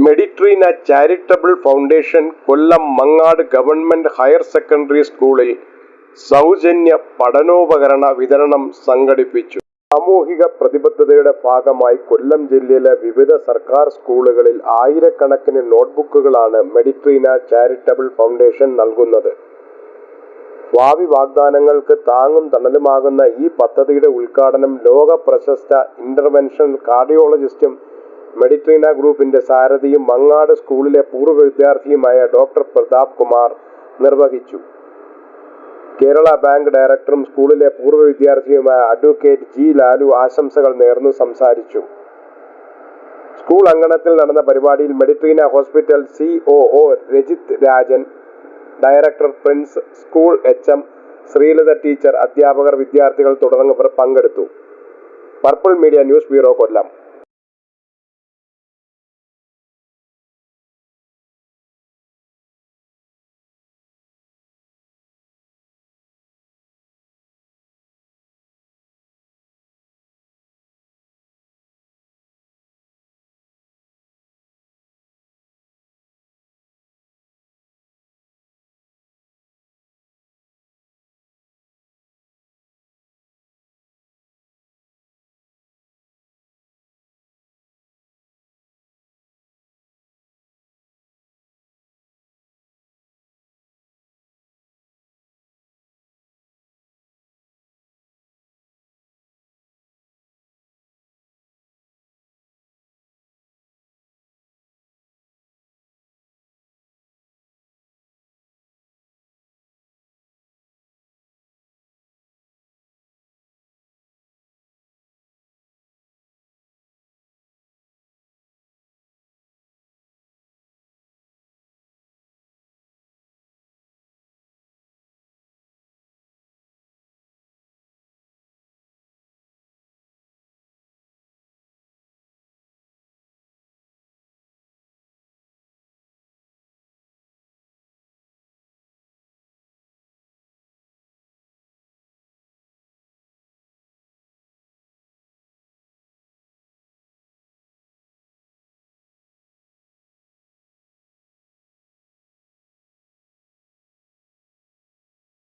Meditrina charitable foundation Kollam Mangad government higher secondary സ്കൂളിൽ സൗജന്യ പഠനോപകരണ വിതരണം സംഘടിപ്പിച്ചു. സാമൂഹിക പ്രതിബദ്ധതയുടെ ഭാഗമായി കൊല്ലം ജില്ലയിലെ വിവിധ സർക്കാർ സ്കൂളുകളിൽ ആയിരക്കണക്കിന് നോട്ട്ബുക്കുകളാണ് മെഡിട്രീന ചാരിറ്റബിൾ ഫൗണ്ടേഷൻ നൽകുന്നത്. ഭാവി വാഗ്ദാനങ്ങൾക്ക് താങ്ങും തണലുമാകുന്ന ഈ പദ്ധതിയുടെ ഉദ്ഘാടനം ലോക പ്രശസ്ത ഇന്റർവെൻഷണൽ കാർഡിയോളജിസ്റ്റും മെഡിട്രീന ഗ്രൂപ്പിന്റെ സാരഥിയും മങ്ങാട് സ്കൂളിലെ പൂർവ വിദ്യാർത്ഥിയുമായ ഡോക്ടർ പ്രതാപ് കുമാർ നിർവഹിച്ചു. കേരള ബാങ്ക് ഡയറക്ടറും സ്കൂളിലെ പൂർവ വിദ്യാർത്ഥിയുമായ അഡ്വക്കേറ്റ് ജി ലാലു ആശംസകൾ നേർന്നു സംസാരിച്ചു. സ്കൂൾ അങ്കണത്തിൽ നടന്ന പരിപാടിയിൽ Meditrina hospital C O O Rajith Rajan director Prince school H M Sreelatha teacher അധ്യാപകർ വിദ്യാർത്ഥികൾ തുടങ്ങിയവർ പങ്കെടുത്തു. Purple media news bureau Kollam.